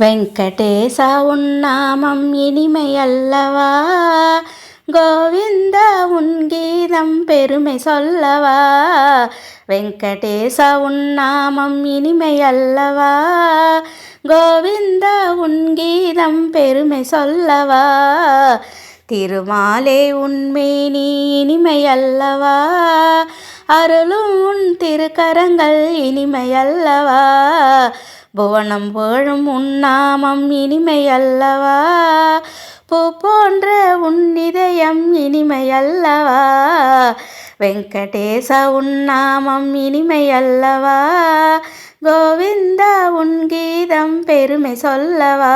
வெங்கடேச உன்னாமம் இனிமையல்லவா? கோவிந்த உன் கீதம் பெருமை சொல்லவா? வெங்கடேச உன்னாமம் இனிமையல்லவா? கோவிந்த உன் கீதம் பெருமை சொல்லவா? திருமாலே உண்மை நீ இனிமை அல்லவா அருளும் உன் திருக்கரங்கள் இனிமை அல்லவா புவனம் போழும் உன்னாமம் இனிமை அல்லவா பூ போன்ற உன்னிதயம் இனிமை அல்லவா வெங்கடேச உன்னாமம் இனிமை அல்லவா கோவிந்தா உன் கீதம் பெருமை சொல்லவா?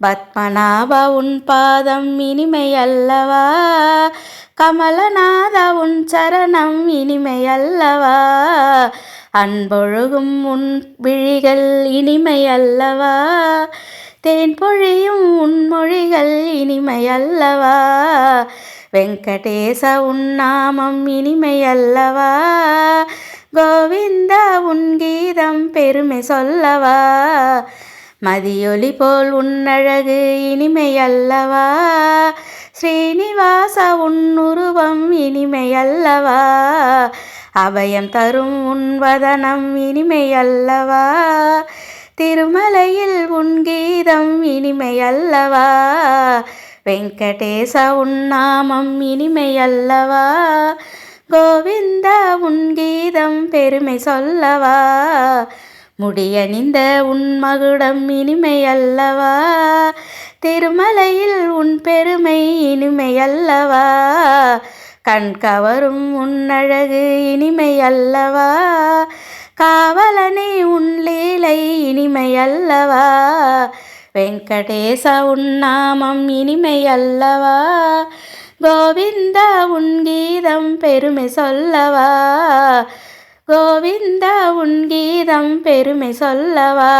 பத்மநாப உன் பாதம் இனிமை அல்லவா கமலநாத உன் சரணம் இனிமை அல்லவா அன்பொழுகும் உன் விழிகள் இனிமை அல்லவா தேன் பொழியும் உன்மொழிகள் இனிமை அல்லவா வெங்கடேச உன்னாமம் இனிமை அல்லவா கோவிந்த உன் கீதம் பெருமை சொல்லவா? மதியொலி போல் உன்னழகு இனிமை அல்லவா ஸ்ரீனிவாச உன் உருவம் இனிமையல்லவா? அபயம் தரும் உன்வதனம் இனிமை இனிமையல்லவா? திருமலையில் உன் கீதம் இனிமையல்லவா? வெங்கடேச உன் நாமம் இனிமையல்லவா? கோவிந்த உன் கீதம் பெருமை சொல்லவா? முடியணிந்த உன் மகுடம் இனிமையல்லவா? திருமலையில் உன் பெருமை இனிமையல்லவா? கண் கவரும் உன்னழகு இனிமையல்லவா? காவலனை உன் லீலை இனிமையல்லவா? வெங்கடேச உன்னாமம் நாமம் இனிமையல்லவா? கோவிந்தா உன் கீதம் பெருமை சொல்லவா? கோவிந்தா உன் கீதம் பெருமை சொல்லவா?